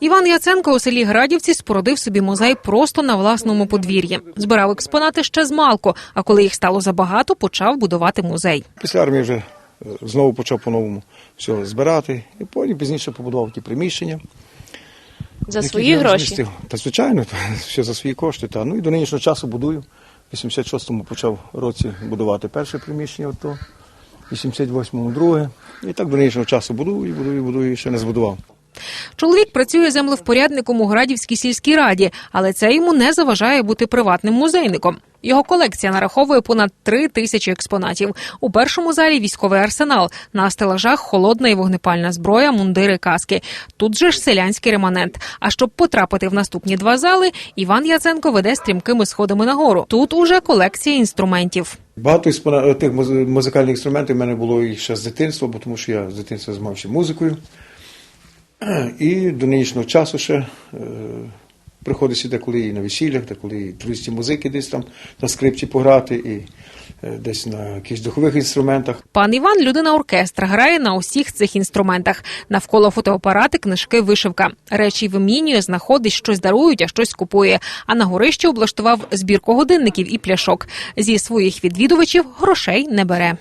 Іван Яценко у селі Градівці спорудив собі музей просто на власному подвір'ї. Збирав експонати ще з малку, а коли їх стало забагато, почав будувати музей. Після армії вже е, знову почав по-новому все збирати. І потім пізніше побудував ті приміщення. За свої гроші. розмістив. Та звичайно, та, все за свої кошти. Та. Ну і до нинішнього часу будую. В 86-му почав році будувати перше приміщення, ото, в 88-му друге. І так до нинішнього часу будую, будую, будую, і ще не збудував. Чоловік працює землевпорядником у Градівській сільській раді, але це йому не заважає бути приватним музейником. Його колекція нараховує понад три тисячі експонатів. У першому залі військовий арсенал. На стелажах холодна і вогнепальна зброя, мундири, каски. Тут же ж селянський реманент. А щоб потрапити в наступні два зали, Іван Яценко веде стрімкими сходами нагору. Тут уже колекція інструментів. Багато тих музикальних інструментів в мене було і ще з дитинства, бо тому що я з дитинства займався музикою. І до нинішнього часу ще е, приходиться деколи і на весіллях, деколи і туристі музики десь там на скрипці пограти, і е, десь на якихось духових інструментах. Пан Іван людина оркестра, грає на усіх цих інструментах. Навколо фотоапарати, книжки, вишивка. Речі вимінює, знаходить, щось дарують, а щось купує. А на горищі облаштував збірку годинників і пляшок. Зі своїх відвідувачів грошей не бере.